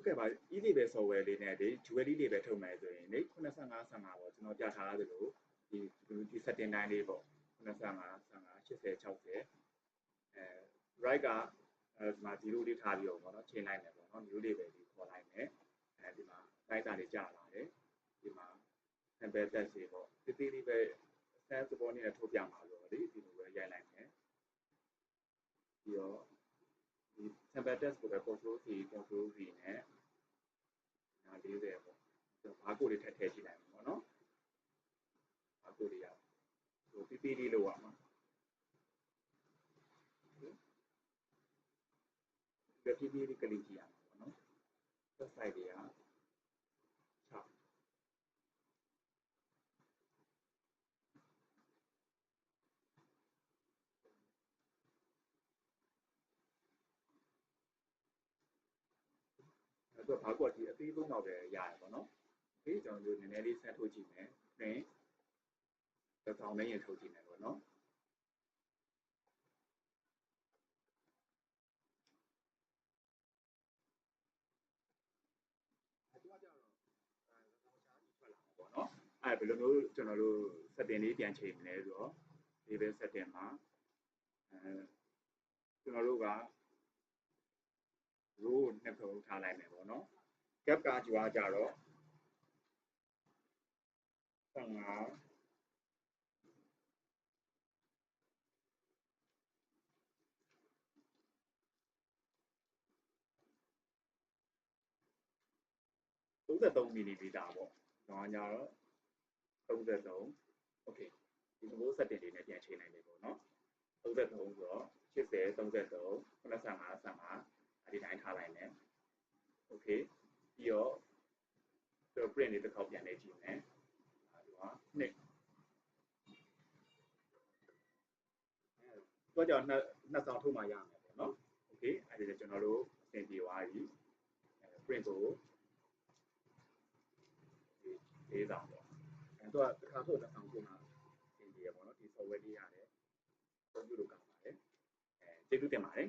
ဟုတ်ကဲ့ပါ e-label software လေးနဲ့ဒီ jewelry လေးပဲထုတ်မယ်ဆိုရင်လေ85 15ပေါ့ကျွန်တော်ပြထားသလိုဒီဒီ setting တိုင်းလေးပေါ့85 15 80 60အဲ right ကအဲဒီမှာ0လေးထားပြီးတော့ပေါ့နော်ချိန်လိုက်မယ်ပေါ့နော် new label လေးခေါ်လိုက်မယ်အဲဒီမှာ right တာလေးကြာလာတယ်ဒီမှာ sample test တွေပေါ့တိတိလေးပဲ sense သဘောနဲ့ထုတ်ပြမှာလို့လေဒီလိုပဲရိုက်လိုက်မယ်ပြီးတော့ဒီ sample test ကိုပဲ control C control V နဲ့နာ40ပေါ့ဘာကိုတွေထည့်ထည့်ကြည့်လိုက်မယ်ပေါ့နော်ဘာကိုတွေရဟိုတိတိလေးလောက်ရမှာဒီပြပြလေးကလေးကြည့်ရမှာပေါ့နော် set side တွေက အဲ့တော့ဘာကွက်ဒီအသေးဆုံးတော့ပဲရတယ်ပေါ့နော်။ဒီကျွန်တော်တို့နည်းနည်းလေးဆက်ထုတ်ကြည့်မယ်။ print တစ်ထောင်နဲ့ရင်ထုတ်ကြည့်မယ်ပေါ့နော်။အဲ့တော့ကြတော့အဲတော့ရှားကြီးထွက်လာမှာပေါ့နော်။အဲ့ဘယ်လိုမျိုးကျွန်တော်တို့ setting လေးပြန်ချိန်မလဲဆိုတော့ label setting မှာအဲကျွန်တော်တို့က row ကိုနှစ်ခုထားလိုက်မယ်ပေါ့နော် gap ကကြွားကြတော့15 33 mm ပေါ့။တော့ညတော့33 okay ဒီလို setting လေးနဲ့ပြန်ချိန်နိုင်တယ်ပေါ့နော်။33ဆိုတော့80 33 85 15အဲ့ဒီတိုင်းထားလိုက်မယ်။ okay ပြီးတော့ဆို print လေးတစ်ခေါက်ပြန်နေကြည့်မယ်။အဲဒီမှာနှစ်တော့ကြောင့်နှစ်နှစ်ဆောင်ထုတ်မှရမယ်ပေါ့နော်။ okay အဲဒီတော့ကျွန်တော်တို့အဆင်ပြေသွားပြီ။ print ကိုလေးဆောင်ပေါ့အဲတော့တစ်ခါထုတ်တစ်ဆောင်ထုတ်မှအဆင်ပြေရပေါ့နော်ဒီ software လေးရတယ်ပုံပြလို့ကောင်းပါတယ်အဲကျေးဇူးတင်ပါတယ်